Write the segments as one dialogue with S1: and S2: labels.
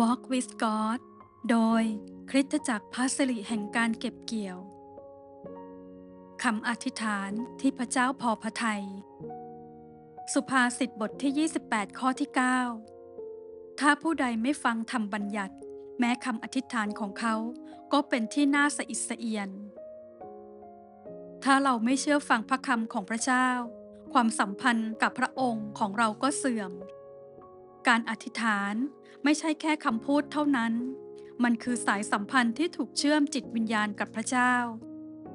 S1: Walk with God โดยคริสตจักรพระสิริแห่งการเก็บเกี่ยวคำอธิษฐานที่พระเจ้าพอพระทัย สุภาษิตบทที่ 28 ข้อที่ 9 ถ้าผู้ใดไม่ฟังธรรมบัญญัติ แม้คำอธิษฐานของเขาก็เป็นที่น่าสะอิดสะเอียน ถ้าเราไม่เชื่อฟังพระคำของพระเจ้า ความสัมพันธ์กับพระองค์ของเราก็เสื่อม การอธิษฐานไม่ใช่แค่คำพูดเท่านั้น มันคือสายสัมพันธ์ที่ถูกเชื่อมจิตวิญญาณกับพระเจ้า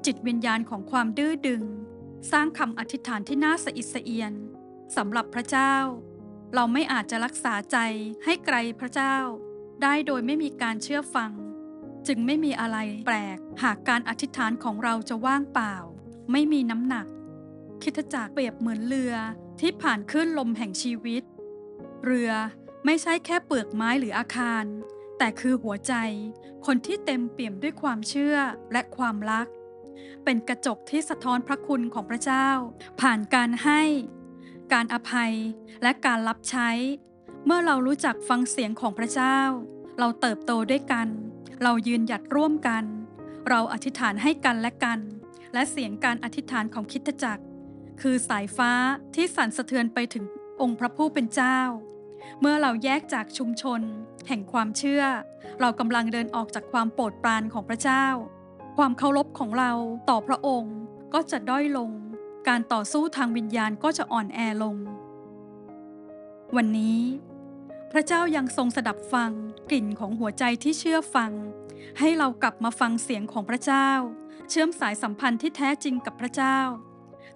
S1: จิตวิญญาณของความดื้อดึง สร้างคำอธิษฐานที่น่าสะอิดสะเอียนสำหรับพระเจ้า เราไม่อาจจะรักษาใจให้ไกลพระเจ้า ได้โดยไม่มีการเชื่อฟัง จึงไม่มีอะไรแปลก หากการอธิษฐานของเราจะว่างเปล่า ไม่มีน้ำหนัก คิดจักเปรียบเหมือนเรือที่ผ่านคลื่นลมแห่งชีวิต เรือไม่ใช่แค่เปลือกไม้หรืออาคาร แต่คือหัวใจ คนที่เต็มเปี่ยมด้วยความเชื่อและความรัก เป็นกระจกที่สะท้อนพระคุณของพระเจ้า ผ่านการให้ การอภัยและการรับใช้ เมื่อเรารู้จักฟังเสียงของพระเจ้า เราเติบโตด้วยกัน เรายืนหยัดร่วมกัน เราอธิษฐานให้กันและกัน และเสียงการอธิษฐานของคิดจักร คือสายฟ้าที่สั่นสะเทือนไปถึง องค์พระผู้เป็นเจ้า เมื่อเราแยกจากชุมชน แห่งความเชื่อ เรากำลังเดินออกจากความโปรดปรานของพระเจ้า ความเคารพของเราต่อพระองค์ก็จะด้อยลง การต่อสู้ทางวิญญาณก็จะอ่อนแอลง วันนี้ พระเจ้ายังทรงสดับฟังกลิ่นของหัวใจที่เชื่อฟัง ให้เรากลับมาฟังเสียงของพระเจ้า เชื่อมสายสัมพันธ์ที่แท้จริงกับพระเจ้า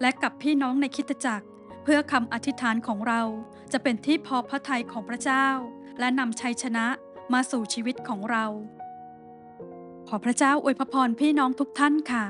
S1: และกับพี่น้องในคริดจักร เพื่อคำอธิษฐานของเราจะเป็นที่พอพระทัยของพระเจ้า และนำชัยชนะมาสู่ชีวิตของเรา ขอพระเจ้าอวยพรพี่น้องทุกท่านค่ะ